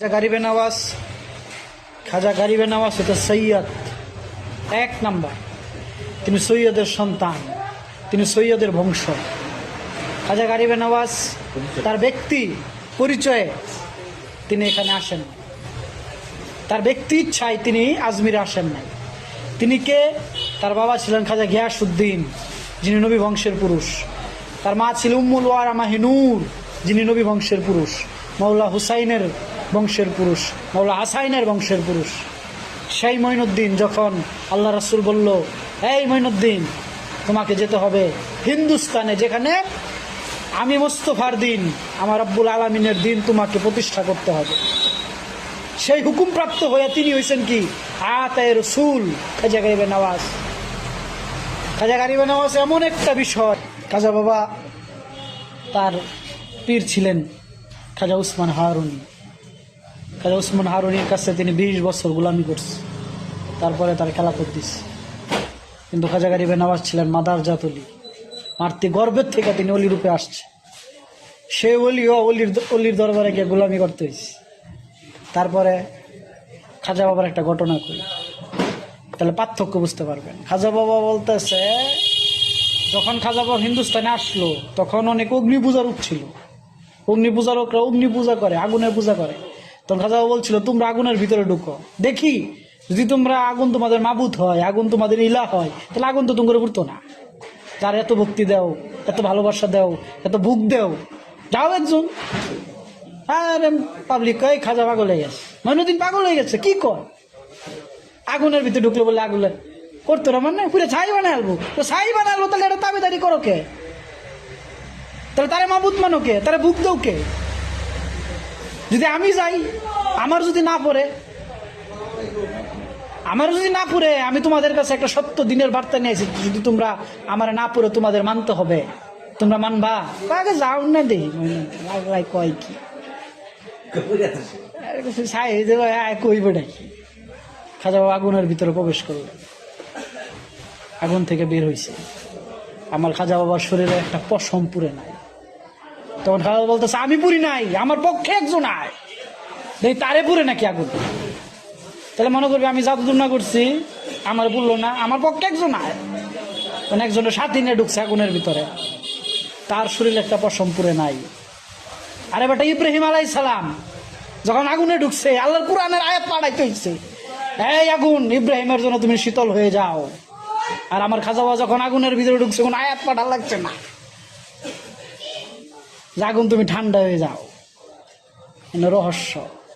খাজা গারিবে নওয়াজ, খাজা গারিবে নওয়াজ হচ্ছে সৈয়দ, এক নাম্বার। তিনি সৈয়দের সন্তান, তিনি সৈয়দের বংশ। খাজা গারিবে নওয়াজ, তার ব্যক্তি পরিচয়ে তিনি এখানে আসেন তার ব্যক্তি ইচ্ছায় তিনি আজমিরে আসেন নাই। তিনি কে? তার বাবা ছিলেন খাজা গিয়াসুদ্দিন যিনি নবী বংশের পুরুষ। তার মা ছিল উম্মুল ওয়ারা মাহিনুর, যিনি নবী বংশের পুরুষ। মৌলা হুসাইনের বংশের পুরুষ মৌলা আসাইনের বংশের পুরুষ। সেই মঈনুদ্দিন যখন আল্লাহ রাসুল বলল, এই মঈনুদ্দিন, তোমাকে যেতে হবে হিন্দুস্তানে যেখানে আমি মোস্তফার দিন, আমার আব্বুল আলমিনের দিন তোমাকে প্রতিষ্ঠা করতে হবে। সেই হুকুম প্রাপ্ত হয়ে তিনি হয়েছেন কি? আতায় রসুল, খাজা গারিবে নওয়াজ। খাজা গারিবে নওয়াজ এমন একটা বিষয়, খাজা বাবা তার পীর ছিলেন, খাজা উসমান হারুনি। খাজা উসমান হারুনির কাছে তিনি বিশ বছর গোলামি করছে। তারপরে তার খেলা করতেছে কিন্তু খাজা গারিবে নওয়াজ ছিলেন মাদার জাতলি মারতে গর্বের থেকে তিনি অলি রূপে আসছে। সে অলিও অলির অলির দরবারে গিয়ে গোলামি করতে হয়েছে তারপরে খাজা বাবার একটা ঘটনা করি তাহলে পার্থক্য বুঝতে পারবেন। খাজা বাবা বলতেছে, যখন খাজা বাবা হিন্দুস্তানে আসলো, তখন অনেক অগ্নি পূজার উঠছিল অগ্নি পূজার লোকরা অগ্নি পূজা করে, আগুনের পূজা করে। তখন খাজা বাবা বলছিল, তোমরা আগুনের ভিতরে ঢুকো। দেখি, যদি তোমরা আগুন তোমাদের মাবুত হয়, আগুন তোমাদের ইলা হয়, তাহলে আগুন তো তোমরা উঠতো না। তার এত ভক্তি দাও, এত ভালোবাসা দাও, এত বুক দেও, যাও একজন। আরে, পাবলিক কয় খাজা পাগল হয়ে গেছে। মনুদিন পাগল হয়ে গেছে, কি কর? আগুনের ভিতরে ঢুকলো বলে আগুনে করতো না মানে? পুরো ছাই বানালবো তো ছাই বানালবো তাহলে এটা তাবেদারি করো কে? তাহলে তারে মাবুত মানো কে? তারা বুক দেও কে? যদি আমি যাই, আমার যদি না পড়ে, আমার যদি না পুরে আমি তোমাদের কাছে একটা সত্য দিনের বার্তা নিয়ে এসেছি, যদি তোমরা আমার না পুরে তোমাদের মানতে হবে। তোমরা মানবা? আগে যাও না দেখি কয় কি? খাজা আগুনের ভিতরে প্রবেশ করল। আগুন থেকে বের হয়েছে আমার খাজা বাবার শরীরে একটা পশম পুরে নাই। তখন খাজা বলতেছে, আমি পুরি নাই, আমার পক্ষে একজন আয়। দেখি তারে পুরে নাকি আগুন? তাহলে মনে করবে, আমি জাদু না করছি আমার বলল না, আমার পক্ষে একজন আয়। মানে একজনের সাথী নিয়ে ঢুকছে আগুনের ভিতরে। তার শরীরে একটা পশম পুরে নাই। আরে বেটা, ইব্রাহিম আলাই সালাম, যখন আগুনে ঢুকছে, আল্লাহর কোরআনের আয়াত পাড়াইতে হচ্ছে এই আগুন, ইব্রাহিমের জন্য তুমি শীতল হয়ে যাও। আর আমার খাজা বাবা যখন আগুনের ভিতরে ঢুকছে, কোন আয়াত পাঠা লাগছে না। যে আগুন তুমি ঠান্ডা হয়ে যাও। রহস্য।